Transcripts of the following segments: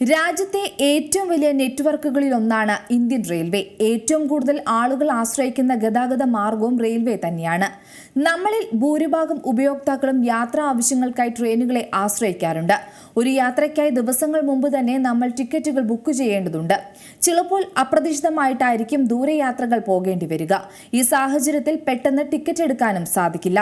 രാജ്യത്തെ ഏറ്റവും വലിയ നെറ്റ്വർക്കുകളിൽ ഒന്നാണ് ഇന്ത്യൻ റെയിൽവേ. ഏറ്റവും കൂടുതൽ ആളുകൾ ആശ്രയിക്കുന്ന ഗതാഗത മാർഗവും റെയിൽവേ തന്നെയാണ്. നമ്മളിൽ ഭൂരിഭാഗം ഉപയോക്താക്കളും യാത്രാ ആവശ്യങ്ങൾക്കായി ട്രെയിനുകളെ ആശ്രയിക്കാറുണ്ട്. ഒരു യാത്രയ്ക്കായി ദിവസങ്ങൾ മുമ്പ് തന്നെ നമ്മൾ ടിക്കറ്റുകൾ ബുക്ക് ചെയ്യേണ്ടതുണ്ട്. ചിലപ്പോൾ അപ്രതീക്ഷിതമായിട്ടായിരിക്കും ദൂരയാത്രകൾ പോകേണ്ടി വരിക. ഈ സാഹചര്യത്തിൽ പെട്ടെന്ന് ടിക്കറ്റ് എടുക്കാനും സാധിക്കില്ല.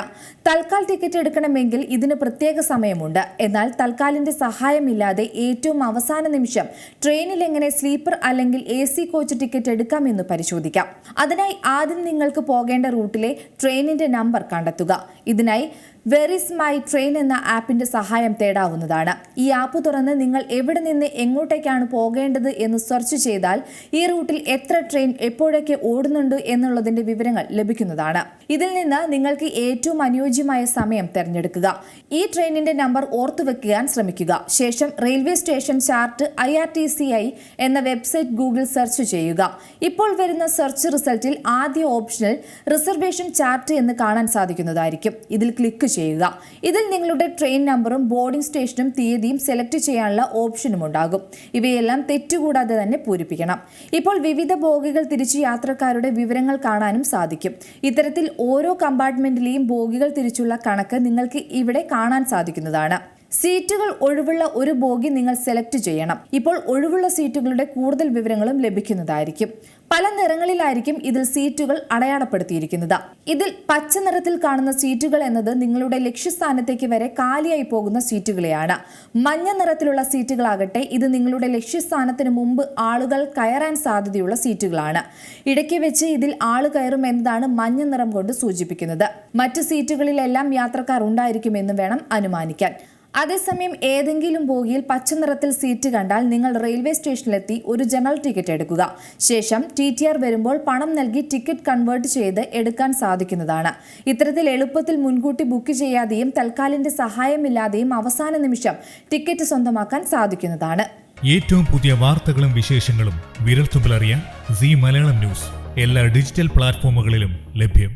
തൽക്കാൽ ടിക്കറ്റ് എടുക്കണമെങ്കിൽ ഇതിന് പ്രത്യേക സമയമുണ്ട്. എന്നാൽ തൽക്കാലിന്റെ സഹായമില്ലാതെ ഏറ്റവും അവസാന നിമിഷം ട്രെയിനിൽ എങ്ങനെ സ്ലീപ്പർ അല്ലെങ്കിൽ എ സി കോച്ച് ടിക്കറ്റ് എടുക്കാം എന്ന് പരിശോധിക്കാം. അതിനായി ആദ്യം നിങ്ങൾക്ക് പോകേണ്ട റൂട്ടിലെ ട്രെയിനിന്റെ നമ്പർ കണ്ടെത്തുക. ഇതിനായി വെറിസ് മൈ ട്രെയിൻ എന്ന ആപ്പിന്റെ സഹായം തേടാവുന്നതാണ്. ഈ ആപ്പ് തുറന്ന് നിങ്ങൾ എവിടെ നിന്ന് എങ്ങോട്ടേക്കാണ് പോകേണ്ടത് എന്ന് സെർച്ച് ചെയ്താൽ ഈ റൂട്ടിൽ എത്ര ട്രെയിൻ എപ്പോഴൊക്കെ ഓടുന്നുണ്ട് എന്നുള്ളതിന്റെ വിവരങ്ങൾ ലഭിക്കുന്നതാണ്. ഇതിൽ നിന്ന് നിങ്ങൾക്ക് ഏറ്റവും അനുയോജ്യമായ സമയം തിരഞ്ഞെടുക്കുക. ഈ ട്രെയിനിന്റെ നമ്പർ ഓർത്തു വെക്കാൻ ശ്രമിക്കുക. ശേഷം railway station chart I R T C I എന്ന വെബ്സൈറ്റ് ഗൂഗിൾ സെർച്ച് ചെയ്യുക. ഇപ്പോൾ വരുന്ന സെർച്ച് റിസൾട്ടിൽ ആദ്യ ഓപ്ഷനിൽ റിസർവേഷൻ ചാർട്ട് എന്ന് കാണാൻ സാധിക്കുന്നതായിരിക്കും. ഇതിൽ ക്ലിക്ക് ചെയ്യുക. ഇതിൽ നിങ്ങളുടെ ട്രെയിൻ നമ്പറും ബോർഡിംഗ് സ്റ്റേഷനും തീയതിയും സെലക്ട് ചെയ്യാനുള്ള ഓപ്ഷനും ഉണ്ടാകും. ഇവയെല്ലാം തെറ്റുകൂടാതെ തന്നെ പൂരിപ്പിക്കണം. ഇപ്പോൾ വിവിധ ബോഗികൾ തിരിച്ച് യാത്രക്കാരുടെ വിവരങ്ങൾ കാണാനും സാധിക്കും. ഇത്തരത്തിൽ ഓരോ കമ്പാർട്ട്മെന്റിലെയും ബോഗികൾ തിരിച്ചുള്ള കണക്ക് നിങ്ങൾക്ക് ഇവിടെ കാണാൻ സാധിക്കുന്നതാണ്. സീറ്റുകൾ ഒഴിവുള്ള ഒരു ബോഗി നിങ്ങൾ സെലക്ട് ചെയ്യണം. ഇപ്പോൾ ഒഴിവുള്ള സീറ്റുകളുടെ കൂടുതൽ വിവരങ്ങളും ലഭിക്കുന്നതായിരിക്കും. പല നിറങ്ങളിലായിരിക്കും ഇതിൽ സീറ്റുകൾ അടയാളപ്പെടുത്തിയിരിക്കുന്നത്. ഇതിൽ പച്ച നിറത്തിൽ കാണുന്ന സീറ്റുകൾ എന്നത് നിങ്ങളുടെ ലക്ഷ്യസ്ഥാനത്തേക്ക് വരെ കാലിയായി പോകുന്ന സീറ്റുകളെയാണ്. മഞ്ഞ നിറത്തിലുള്ള സീറ്റുകളാകട്ടെ ഇത് നിങ്ങളുടെ ലക്ഷ്യസ്ഥാനത്തിന് മുമ്പ് ആളുകൾ കയറാൻ സാധ്യതയുള്ള സീറ്റുകളാണ്. ഇടയ്ക്ക് വെച്ച് ഇതിൽ ആൾ കയറും എന്നതാണ് മഞ്ഞ നിറം കൊണ്ട് സൂചിപ്പിക്കുന്നത്. മറ്റ് സീറ്റുകളിലെല്ലാം യാത്രക്കാർ ഉണ്ടായിരിക്കുമെന്ന് വേണം അനുമാനിക്കാൻ. അതേസമയം ഏതെങ്കിലും ബോഗിയിൽ പച്ച നിറത്തിൽ സീറ്റ് കണ്ടാൽ നിങ്ങൾ റെയിൽവേ സ്റ്റേഷനിലെത്തി ഒരു ജനറൽ ടിക്കറ്റ് എടുക്കുക. ശേഷം ടി ടി ആർ വരുമ്പോൾ പണം നൽകി ടിക്കറ്റ് കൺവേർട്ട് ചെയ്ത് എടുക്കാൻ സാധിക്കുന്നതാണ്. ഇത്തരത്തിൽ എളുപ്പത്തിൽ മുൻകൂട്ടി ബുക്ക് ചെയ്യാതെയും തൽക്കാലിന്റെ സഹായമില്ലാതെയും അവസാന നിമിഷം ടിക്കറ്റ് സ്വന്തമാക്കാൻ സാധിക്കുന്നതാണ്. ഏറ്റവും പുതിയ വാർത്തകളും വിശേഷങ്ങളും വിരൽത്തുമ്പിലറിയാൻ സി മലയാളം ന്യൂസ്. എല്ലാ ഡിജിറ്റൽ പ്ലാറ്റ്ഫോമുകളിലും ലഭ്യം.